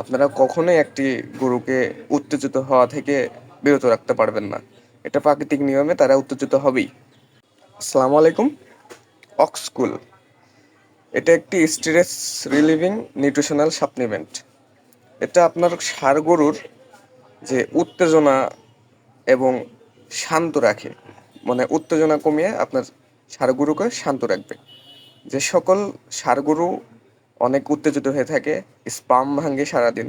আপনারা কখনোই একটি গরুকে উত্তেজিত হওয়া থেকে বিরত রাখতে পারবেন না। এটা প্রাকৃতিক নিয়মে তারা উত্তেজিত হবেই। আসসালামু আলাইকুম অক্সকুল এটা একটি স্ট্রেস রিলিভিং নিউট্রিশনাল সাপ্লিমেন্ট। এটা আপনার ষাঁড় গরুর যে উত্তেজনা এবং শান্ত রাখে মানে উত্তেজনা কমিয়ে আপনার ষাঁড় গরুকে শান্ত রাখবে। যে সকল ষাঁড় গরু অনেক উত্তেজিত হয়ে থাকে, স্পাম ভাঙে সারাদিন।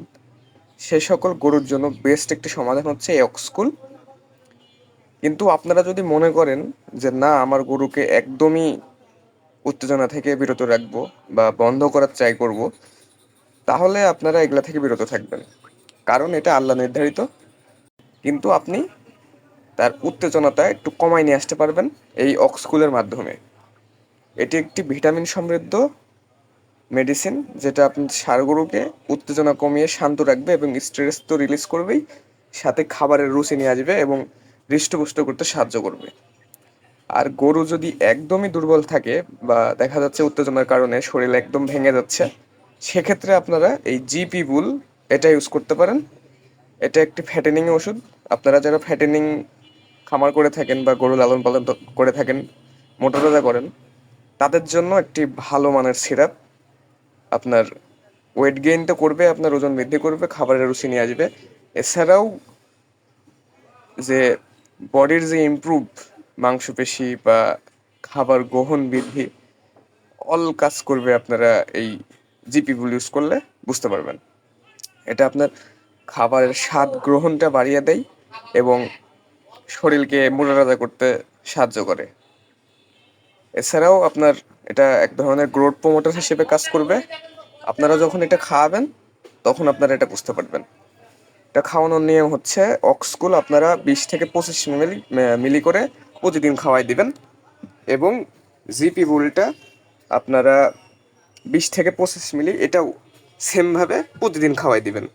সে সকল গরুর জন্য বেস্ট একটি সমাধান হচ্ছে অক্সকুল কিন্তু আপনারা যদি মনে করেন যে না, আমার গরুকে একদমই উত্তেজনা থেকে বিরত রাখব বা বন্ধ করার ট্রাই করব, তাহলে আপনারা এগুলা থেকে বিরত থাকবেন। কারণ এটা আল্লাহ নির্ধারিত। কিন্তু আপনি তার উত্তেজনাটা একটু কমায় নিয়ে আসতে পারবেন এই অক্সকুলের মাধ্যমে। এটি একটি ভিটামিন সমৃদ্ধ মেডিসিন যেটা আপনি ষাঁড় গরুকে উত্তেজনা কমিয়ে শান্ত রাখবে এবং স্ট্রেস তো রিলিজ করবেই, সাথে খাবারের রুচি নিয়ে আসবে এবং হৃষ্টপুষ্ট করতে সাহায্য করবে। আর গরু যদি একদমই দুর্বল থাকে বা দেখা যাচ্ছে উত্তেজনার কারণে শরীর একদম ভেঙে যাচ্ছে, সেক্ষেত্রে আপনারা এই জিপি বুল এটা ইউজ করতে পারেন। এটা একটি ফ্যাটেনিং ওষুধ। আপনারা যারা ফ্যাটেনিং খামার করে থাকেন বা গরু লালন পালন করে থাকেন মোটাতাজা করেন, তাদের জন্য একটি ভালো মানের সিরাপ আপনার ওয়েট গেইন তো করবে, আপনার ওজন বৃদ্ধি করবে, খাবারের রুচি নিয়ে আসবে। এছাড়াও যে বডির যে ইমপ্রুভ মাংসপেশি বা খাবার গ্রহণ বৃদ্ধি অল কাজ করবে আপনারা এই জিপিগুলো ইউজ করলে, বুঝতে পারবেন। এটা আপনার খাবারের স্বাদ গ্রহণটা বাড়িয়ে দেয় এবং শরীরকে মোটাতাজা করতে সাহায্য করে। এছাড়াও আপনার এটা এক ধরনের গ্রোথ প্রমোটার হিসেবে কাজ করবে। আপনারা যখন এটা খাওয়াবেন, তখন আপনারা এটা বুঝতে পারবেন। এটা খাওয়ানোর নিয়ম হচ্ছে অক্সকুল আপনারা বিশ থেকে পঁচিশ মিলি মিলি করে প্রতিদিন খাওয়াই দিবেন এবং জিপি বুলটা আপনারা বিশ থেকে পঁচিশ মিলি এটাও সেমভাবে প্রতিদিন খাওয়াই দিবেন।